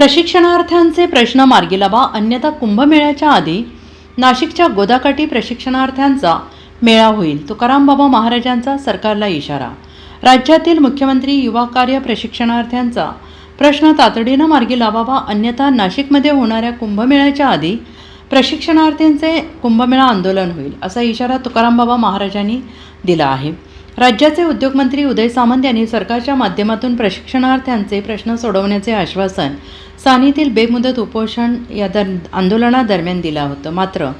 प्रशिक्षणार्थ्यांचे प्रश्न मार्गी लावा. अन्यथा कुंभमेळ्याच्या आधी नाशिकच्या गोदाकाठी प्रशिक्षणार्थ्यांचा मेळा होईल. तुकाराम बाबा महाराजांचा सरकारला इशारा. राज्यातील मुख्यमंत्री युवा कार्य प्रशिक्षणार्थ्यांचा प्रश्न तातडीनं मार्गी लावावा. अन्यथा नाशिकमध्ये होणाऱ्या कुंभमेळ्याच्या आधी प्रशिक्षणार्थींचे कुंभमेळा आंदोलन होईल असा इशारा तुकाराम बाबा महाराजांनी दिला आहे. राज्याचे उद्योगमंत्री उदय सामंत यांनी सरकारच्या माध्यमातून प्रशिक्षणार्थ्यांचे प्रश्न सोडवण्याचे आश्वासन सानीतील बेमुदत उपोषण या दर आंदोलनादरम्यान दिलं होतं. मात्र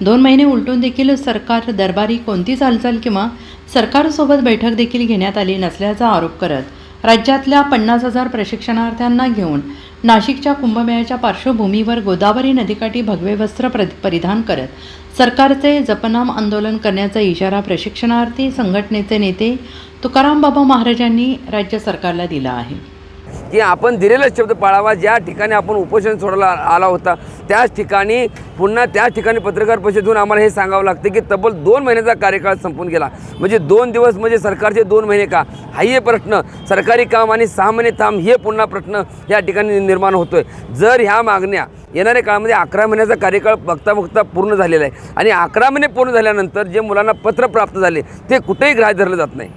दोन महिने उलटून देखील सरकार दरबारी कोणतीच हालचाल किंवा सरकारसोबत बैठक देखील घेण्यात आली नसल्याचा आरोप करत राज्यातल्या पन्नास हजार प्रशिक्षणार्थ्यांना घेऊन नाशिकच्या कुंभमेळ्याच्या पार्श्वभूमीवर गोदावरी नदीकाठी भगवे वस्त्र परिधान करत सरकारचे जपनाम आंदोलन करण्याचा इशारा प्रशिक्षणार्थी संघटनेचे नेते तुकाराम बाबा महाराजांनी राज्य सरकारला दिला आहे. की आपण दिलेला शब्द पाळावा. ज्या ठिकाणी आपण उपोषण सोडायला आला होता त्याच ठिकाणी पुन्हा त्याच ठिकाणी पत्रकार परिषदेतून आम्हाला हे सांगावं लागतं की तब्बल दोन महिन्याचा कार्यकाळ संपून गेला. म्हणजे दोन दिवस म्हणजे सरकारचे दोन महिने का? हाही हे प्रश्न सरकारी काम आणि सहा महिने थांब हे पुन्हा प्रश्न या ठिकाणी निर्माण होतोय. जर ह्या मागण्या येणाऱ्या काळामध्ये अकरा महिन्याचा कार्यकाळ बघता बघता पूर्ण झालेला आहे आणि अकरा महिने पूर्ण झाल्यानंतर जे मुलांना पत्र प्राप्त झाले ते कुठेही ग्राह्य धरलं जात नाही.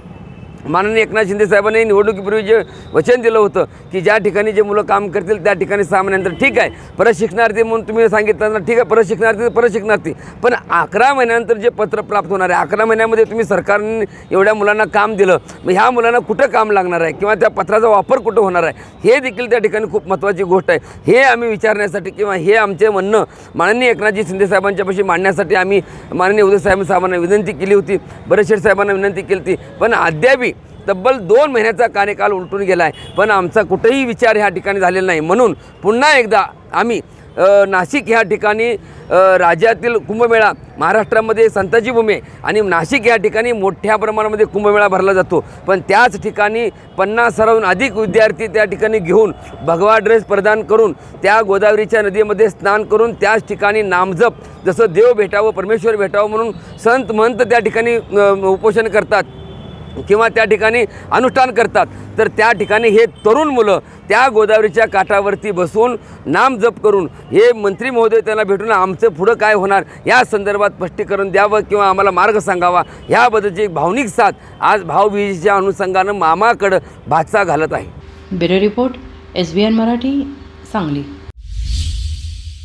माननीय एकनाथ शिंदे साहेबांनी निवडणुकीपूर्वी जे वचन दिलं होतं की ज्या ठिकाणी जे मुलं काम करतील त्या ठिकाणी सहा महिन्यानंतर ठीक आहे परत शिकणार्थी म्हणून तुम्ही सांगितलं ना ठीक आहे परत शिकणार्थी तर परत शिकणार्थी पण अकरा महिन्यानंतर जे पत्र प्राप्त होणार आहे अकरा महिन्यामध्ये तुम्ही सरकारने एवढ्या मुलांना काम दिलं मग ह्या मुलांना कुठं काम लागणार आहे किंवा त्या पत्राचा वापर कुठं होणार आहे हे देखील त्या ठिकाणी खूप महत्त्वाची गोष्ट आहे. हे आम्ही विचारण्यासाठी किंवा हे आमचे म्हणणं माननीय एकनाथजी शिंदे साहेबांच्यापाशी मांडण्यासाठी आम्ही माननीय उदय साहेब साहेबांना विनंती केली होती बरेचशेठ साहेबांना विनंती केली होती. पण अद्यापी तब्बल दोन महिन्याचा कार्यकाल उलटून गेला आहे पण आमचा कुठेही विचार ह्या ठिकाणी झालेला नाही. म्हणून पुन्हा एकदा आम्ही नाशिक ह्या ठिकाणी राज्यातील कुंभमेळा महाराष्ट्रामध्ये संताची भूमी आहे आणि नाशिक या ठिकाणी मोठ्या प्रमाणामध्ये कुंभमेळा भरला जातो. पण त्याच ठिकाणी पन्नास पन्नासहून अधिक विद्यार्थी त्या ठिकाणी घेऊन भगवा ड्रेस प्रदान करून त्या गोदावरीच्या नदीमध्ये स्नान करून त्याच ठिकाणी नामजप जसं देव भेटावं परमेश्वर भेटावं म्हणून संत महंत त्या ठिकाणी उपोषण करतात. किंवा त्या ठिकाणी अनुष्ठान करतात. तर त्या ठिकाणी हे तरुण मुलं त्या गोदावरीच्या काठावरती बसून नाम जप करून हे मंत्री महोदय त्यांना भेटून आमचं पुढं काय होणार? या संदर्भात स्पष्टीकरण द्यावं किंवा आम्हाला मार्ग सांगावा. ह्याबद्दलची एक भावनिक साथ आज भावबीजेच्या अनुषंगानं मामाकडं भाचा घालत आहे. Bureau report S B N Marathi Sangli.